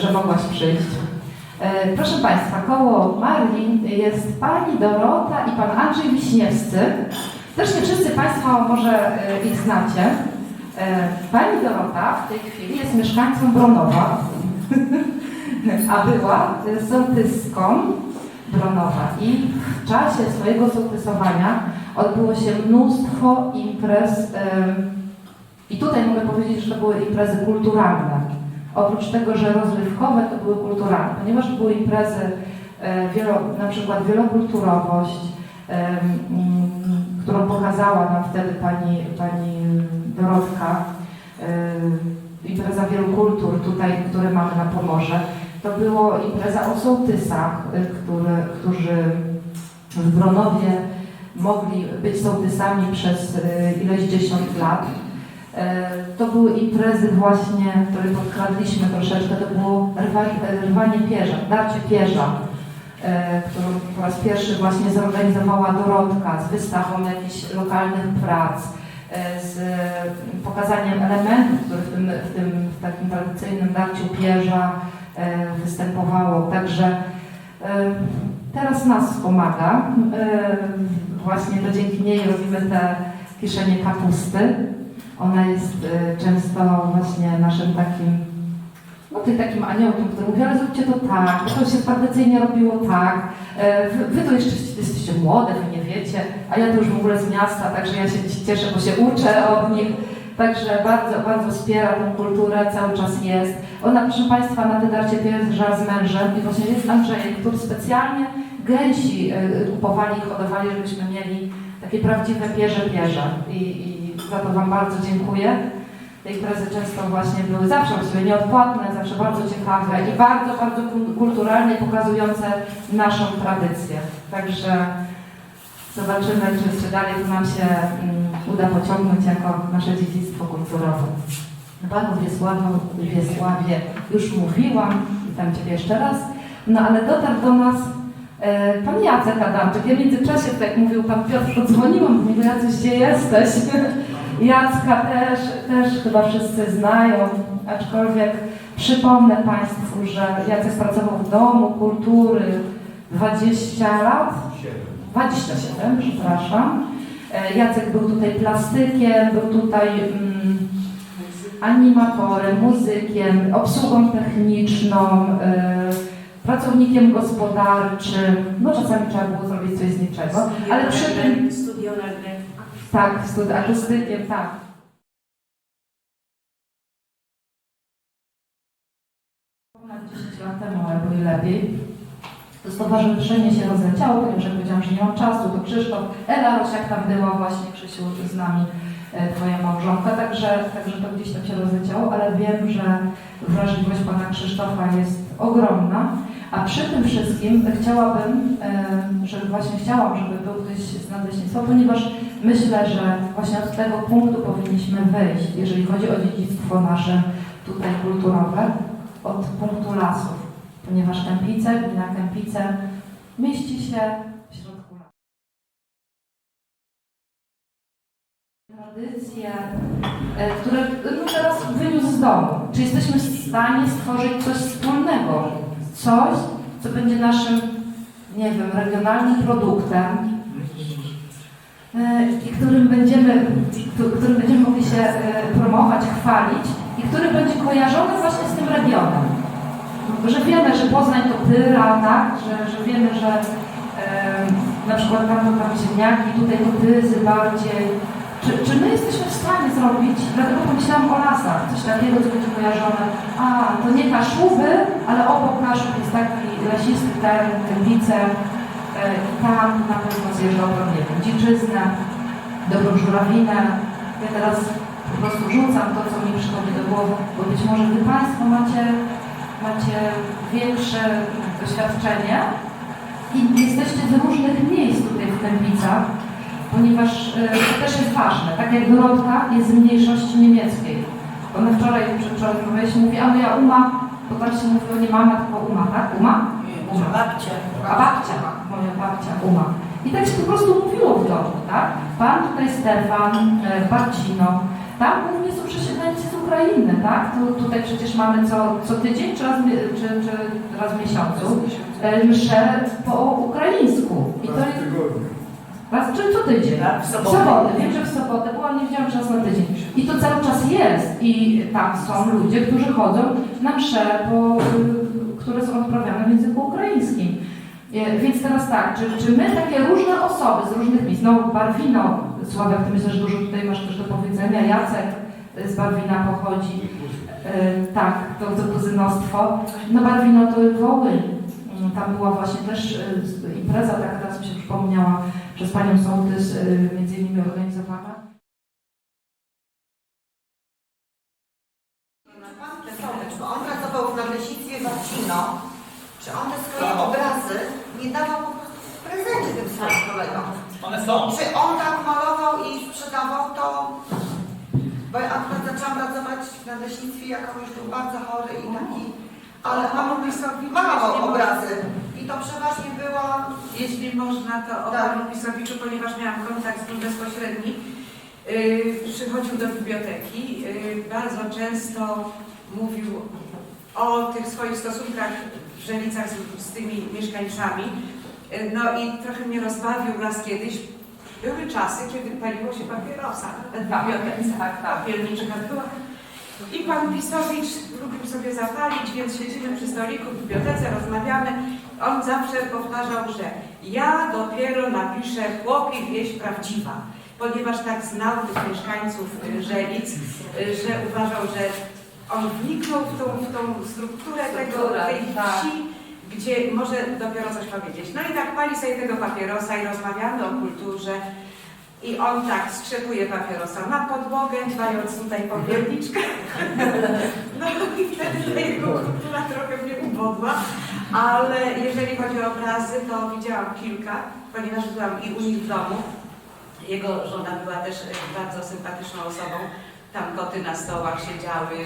że mogłaś przyjść. E, Proszę Państwa, koło Marii jest Pani Dorota i Pan Andrzej Wiśniewscy. Też nie wszyscy Państwo może e, ich znacie. E, Pani Dorota w tej chwili jest mieszkańcą Bronowa, a była sołtyską Bronowa. I w czasie swojego sołtysowania odbyło się mnóstwo imprez. I tutaj mogę powiedzieć, że to były imprezy kulturalne. Oprócz tego, że rozrywkowe, to były kulturalne, ponieważ były imprezy, e, wielo, na przykład wielokulturowość, mm, którą pokazała nam wtedy pani, pani Dorotka, e, impreza wielu kultur tutaj, które mamy na Pomorze. To było impreza o sołtysach, e, którzy w Bronowie mogli być sołtysami przez e, ileś dziesiąt lat. E, To były imprezy właśnie, które podkradliśmy troszeczkę, to było rwa, rwanie pierza, darcie pierza, e, którą po raz pierwszy właśnie zorganizowała Dorotka z wystawą jakichś lokalnych prac, e, z pokazaniem elementów, które w tym, w tym w takim tradycyjnym darciu pierza występowało. Także teraz nas wspomaga. E, Właśnie to dzięki niej robimy te kieszenie kapusty. Ona jest e, często właśnie naszym takim, no tym takim aniołkiem, który mówi, ale zróbcie to tak, to się tradycyjnie robiło tak. E, Wy, to jeszcze jesteście młode, wy nie wiecie, a ja to już w ogóle z miasta, także ja się cieszę, bo się uczę od nich. Także bardzo, bardzo wspiera tę kulturę, cały czas jest. Ona, proszę Państwa, na Tydarcie pierwsza z mężem i właśnie jest Andrzej, który specjalnie gęsi y, kupowali i hodowali, żebyśmy mieli takie prawdziwe pierze pierze. I, I za to Wam bardzo dziękuję. Te imprezy często właśnie były zawsze właściwie nieodpłatne, zawsze bardzo ciekawe i bardzo, bardzo ku- kulturalnie pokazujące naszą tradycję. Także zobaczymy, czy jeszcze dalej to nam się mm, uda pociągnąć jako nasze dziedzictwo kulturowe. Panu Wiesławu, Wiesławie już mówiłam, witam Ciebie jeszcze raz, no ale dotarł do nas e, Pan Jacek Adamczyk. Ja w międzyczasie, tak jak mówił Pan Piotr, podzwoniłam do niego, Jacuś, gdzie jesteś? Jacka też, też chyba wszyscy znają, aczkolwiek przypomnę Państwu, że Jacek pracował w Domu Kultury 20 lat, 27, przepraszam. E, Jacek był tutaj plastykiem, był tutaj mm, animatorem, muzykiem, obsługą techniczną, y, pracownikiem gospodarczym. No czasami trzeba było zrobić coś z niczego, ale przy tym, Studio. Tak, stud- akustykiem, tak. Ponad 10 lat temu, albo i lepiej. To stowarzyszenie się rozleciało, ponieważ jak powiedziałam, że nie mam czasu, to Krzysztof, Ela Rosiak tam była właśnie, Krzysiu z nami, e, twoja małżonka, także, także to gdzieś tam się rozleciało, ale wiem, że wrażliwość pana Krzysztofa jest ogromna, a przy tym wszystkim chciałabym, e, żeby właśnie chciałam, żeby był ktoś z nadleśnictwa, ponieważ myślę, że właśnie od tego punktu powinniśmy wyjść, jeżeli chodzi o dziedzictwo nasze tutaj kulturowe, od punktu lasów ponieważ Kępice, gmina Kępice mieści się w środku lasu. Tradycje, e, które no teraz wyniósł z domu. Czy jesteśmy w stanie stworzyć coś wspólnego? Coś, co będzie naszym, nie wiem, regionalnym produktem, i którym będziemy, któ- którym będziemy mogli się e, promować, chwalić i który będzie kojarzony właśnie z tym regionem że wiemy, że Poznań to Tyra, tak? Że, że wiemy, że em, na przykład tam to tam ziemniaki, tutaj to Tyzy bardziej. Czy, czy my jesteśmy w stanie zrobić, dlatego pomyślałam o lasach, coś takiego, co będzie kojarzone. A, to nie Kaszuby, ale obok Kaszub jest taki lasisty teren, Kępice e, i tam na pewno zjeżdżał do nie wiem, dziczyznę, dobrą żurawinę. Ja teraz po prostu rzucam to, co mi przychodzi do głowy, bo być może Wy Państwo macie macie większe doświadczenie i jesteście z różnych miejsc tutaj w Kępicach, ponieważ e, to też jest ważne. Tak jak Dorotka jest z mniejszości niemieckiej. Ona wczoraj, przedwczoraj rozmawialiśmy, mówi, a moja Uma, bo tam się mówiło nie mama, tylko Uma, tak? Uma? Uma. Babcia. A babcia, moja babcia Uma. I tak się po prostu mówiło w domu, tak? Pan tutaj Stefan, e, Barcino, Tam głównie są przesiedleńcy z Ukrainy, tak? Tu, tutaj przecież mamy co, co tydzień czy raz, czy, czy raz w miesiącu e, msze po ukraińsku. I to jest. Raz czy co tydzień? Tak, w W sobotę. sobotę, wiem, że w sobotę, bo nie wiedziałam, że raz na tydzień. I to cały czas jest. I tam są ludzie, którzy chodzą na msze, po, y, które są odprawiane w języku ukraińskim. E, Więc teraz tak, czy, czy my takie różne osoby z różnych miejsc, no Barwino, Sławek, ty myślę, że dużo tutaj masz też do powiedzenia, Jacek z Barwina pochodzi, e, tak, to, to kuzynostwo. No Barwino to Wołyń, Mm, tam była właśnie też e, impreza, taka teraz mi się przypomniała, przez panią sołtys między innymi organizowana. Pan Pesowicz, bo on pracował w nadleśnictwie Wacino, czy on te swoje obrazy nie dawał po prostu w prezencie tym swoim kolegom? One są. Czy on tak malował i sprzedawał to? Bo ja akurat zaczęłam pracować w nadleśnictwie, jak on już był bardzo chory i taki, ale Panu on Pisowiczu, malował obrazy. I to przeważnie było Jeśli można, to o Tak. panu Pisowiczu, ponieważ miałam kontakt z nim bezpośredni, yy, przychodził do biblioteki, yy, bardzo często mówił o tych swoich stosunkach w Żelicach z, z tymi mieszkańcami. Yy, no i trochę mnie rozbawił raz kiedyś. Były czasy, kiedy paliło się papierosa w bibliotece. tak, tak. Popielniczych była. I pan Pisowicz lubił sobie zapalić, więc siedzimy przy stoliku w bibliotece, rozmawiamy. On zawsze powtarzał, że ja dopiero napiszę chłopie wieść prawdziwa, ponieważ tak znał tych mieszkańców y, Żelic, y, że uważał, że on wniknął w tą, w tą strukturę tego, tej tak. wsi, gdzie może dopiero coś powiedzieć. No i tak pali sobie tego papierosa i rozmawiamy o kulturze. I on tak strzepuje papierosa na podłogę, dbając tutaj popielniczkę. No i wtedy ta jego kultura trochę mnie ubodła, ale jeżeli chodzi o obrazy, to widziałam kilka, ponieważ byłam i u nich w domu. Jego żona była też e, bardzo sympatyczną osobą. Tam koty na stołach siedziały,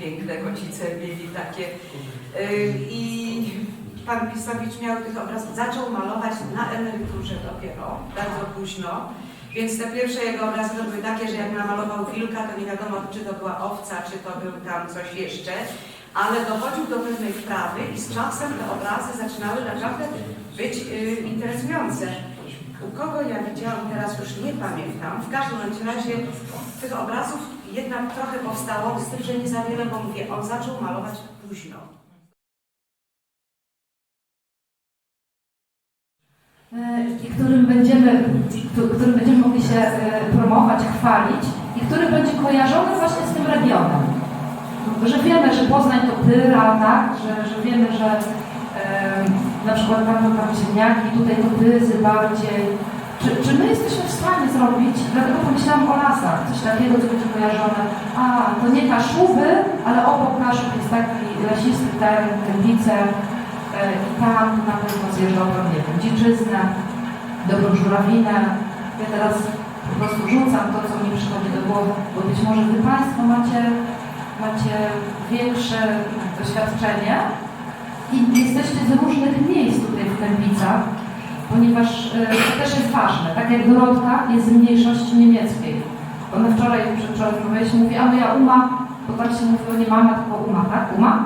piękne kocice mieli takie. Y, I pan Pisowicz miał tych obrazów, zaczął malować na emeryturze dopiero, bardzo późno. Więc te pierwsze jego obrazy to były takie, że jak namalował wilka, to nie wiadomo, czy to była owca, czy to był tam coś jeszcze, ale dochodził do pewnej wprawy i z czasem te obrazy zaczynały naprawdę być y, interesujące. U kogo ja widziałam, teraz już nie pamiętam, w każdym razie tych obrazów jednak trochę powstało, z tym, że nie za wiele, bo mówię, on zaczął malować późno. E, i którym będziemy, któ- którym będziemy mogli się e, promować, chwalić i który będzie kojarzony właśnie z tym regionem. Że wiemy, że Poznań to Pyra, tak? że, że wiemy, że na przykład tam to tam ziemniaki, tutaj to Pyzy bardziej. Czy, czy my jesteśmy w stanie zrobić, dlatego pomyślałam o lasach, coś takiego, co będzie kojarzone, a to nie Kaszuby, ale obok Kaszub jest taki lasisty teren, Krępice, E, I tam na pewno zjeżdżał pan, nie wiem, dziczyznę, dobrą żurawinę. Ja teraz po prostu rzucam to, co mi przychodzi do głowy, bo być może Wy Państwo macie, macie większe doświadczenie i jesteście z różnych miejsc tutaj w Kępicach, ponieważ e, to też jest ważne. Tak jak Dorotka jest z mniejszości niemieckiej. Ona wczoraj, przedwczoraj rozmawialiśmy, mówi, a no ja Uma, bo tam się mówiło nie mama, tylko Uma, tak? Uma?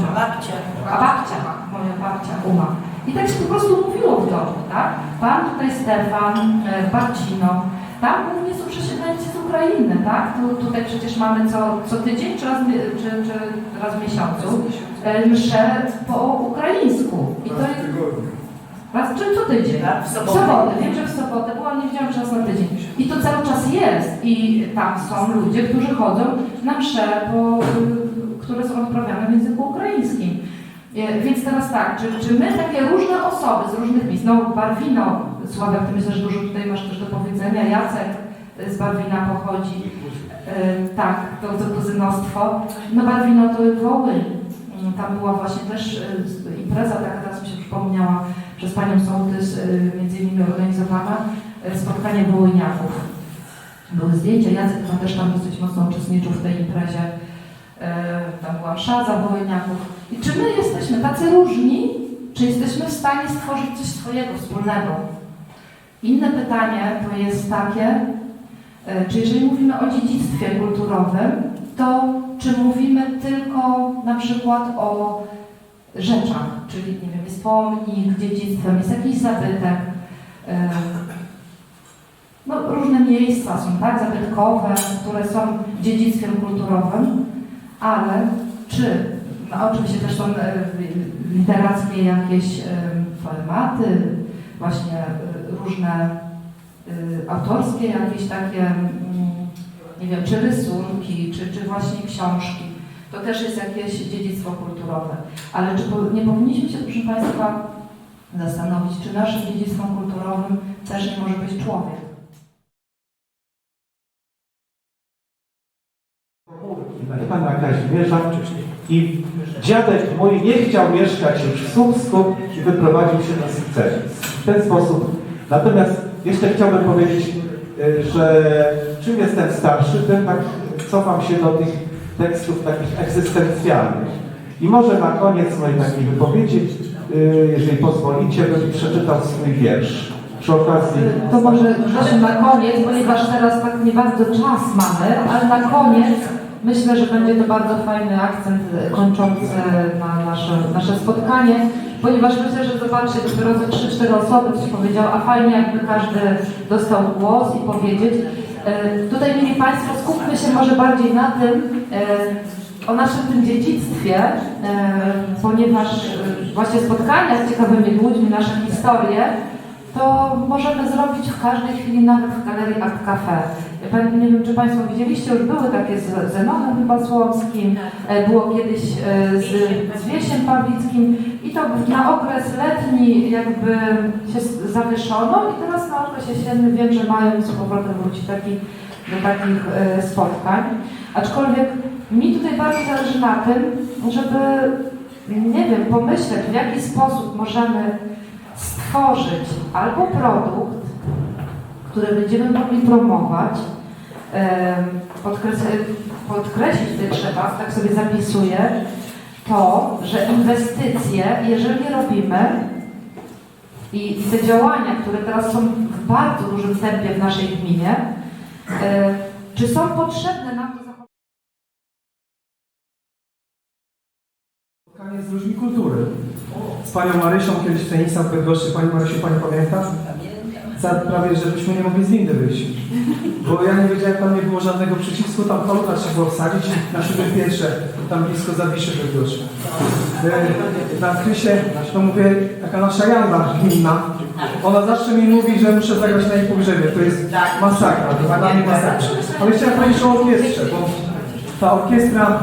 Że babcia. A babcia, moja babcia Uma. I tak się po prostu mówiło w domu, tak? Pan tutaj Stefan, e, Barcino. Tam głównie są przesiedleńcy z Ukrainy, tak? Tu, tutaj przecież mamy co, co tydzień, czy raz, czy, czy raz w miesiącu e, msze po ukraińsku. I to jest raz czy co tydzień? Tak, w W sobotę. sobotę, wiem, że w sobotę, bo nie wiedziałam, czy raz na tydzień. I to cały czas jest. I tam są ludzie, którzy chodzą na msze, po, y, które są odprawiane w języku ukraińskim. E, Więc teraz tak, czy, czy my takie różne osoby z różnych miejsc, no Barwino, Sławek, ty myślę, że dużo tutaj masz też do powiedzenia, Jacek z Barwina pochodzi, e, tak, to, to kuzynostwo. No Barwino to Wołyń, Mm, tam była właśnie też e, impreza, taka teraz mi się przypomniała, przez panią sołtys e, między innymi organizowana, spotkanie wołyniaków. Były zdjęcia, Jacek tam też tam dosyć mocno uczestniczył w tej imprezie. Tam była msza za wołyniaków. I czy my jesteśmy tacy różni, czy jesteśmy w stanie stworzyć coś swojego, wspólnego? Inne pytanie to jest takie, Czy jeżeli mówimy o dziedzictwie kulturowym, to czy mówimy tylko na przykład o rzeczach, czyli nie wiem, jest pomnik dziedzictwem, jest jakiś zabytek, e, no, różne miejsca są, tak, zabytkowe, które są dziedzictwem kulturowym, ale czy, no oczywiście też są e, literackie jakieś e, formaty, właśnie e, różne e, autorskie jakieś takie, mm, nie wiem, czy rysunki, czy, czy właśnie książki. To też jest jakieś dziedzictwo kulturowe. Ale czy nie powinniśmy się, proszę Państwa, zastanowić, czy naszym dziedzictwem kulturowym też nie może być człowiek? pana Kazimierza i dziadek mój nie chciał mieszkać już w Słupsku i wyprowadził się na Sycelię. W ten sposób. Natomiast jeszcze chciałbym powiedzieć, y, że czym jestem starszy, tym tak cofam się do tych tekstów takich egzystencjalnych. I może na koniec mojej takiej wypowiedzi, y, jeżeli pozwolicie, bym przeczytał swój wiersz. Przy okazji To może Grzesiu na koniec, ponieważ teraz tak nie bardzo czas mamy, ale na koniec myślę, że będzie to bardzo fajny akcent kończący na nasze, nasze spotkanie, ponieważ myślę, że zobaczcie, dopiero ze 3-4 osoby coś powiedział, a fajnie jakby każdy dostał głos i powiedzieć. E, Tutaj, mieli Państwo, skupmy się może bardziej na tym, e, o naszym tym dziedzictwie, e, ponieważ właśnie spotkania z ciekawymi ludźmi, nasze historie, to możemy zrobić w każdej chwili, nawet w galerii Art Cafe. Nie wiem, czy Państwo widzieliście, już były takie z Zenonem chyba Słomskim, e, było kiedyś e, z, z Wiesiem Pawlickim i to na okres letni jakby się zawieszono i teraz na okres jesienny wiem, że mają z powrotem wrócić taki, do takich e, spotkań. Aczkolwiek mi tutaj bardzo zależy na tym, żeby, nie wiem, pomyśleć w jaki sposób możemy stworzyć albo produkt, który będziemy mogli promować, podkreślić, podkreślić tutaj trzeba, tak sobie zapisuję, to, że inwestycje, jeżeli robimy i, te działania, które teraz są w bardzo dużym tempie w naszej gminie, czy są potrzebne nam do Spotkanie z ludźmi kultury. Z panią Marysią kiedyś w tenisa w Bydgoszczy. Pani Marysiu, pani pamięta? Za prawie, żebyśmy nie mogli z windy wyjść. Bo ja nie wiedziałem, tam nie było żadnego przycisku, tam kolka trzeba było wsadzić na siódme piętrze, tam blisko Zawiszy Bydgoszczy. E, Na Krysie, to mówię, taka nasza Janda gminna, ona zawsze mi mówi, że muszę zagrać na jej pogrzebie. To jest masakra, to dla mnie masakra. Ale chciałem powiedzieć o orkiestrze, bo ta orkiestra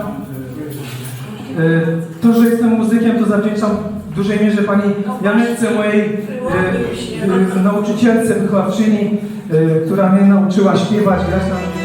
To, że jestem muzykiem, to zawdzięczam w dużej mierze pani Janetce, mojej e, e, nauczycielce, wychowawczyni, e, która mnie nauczyła śpiewać, grać na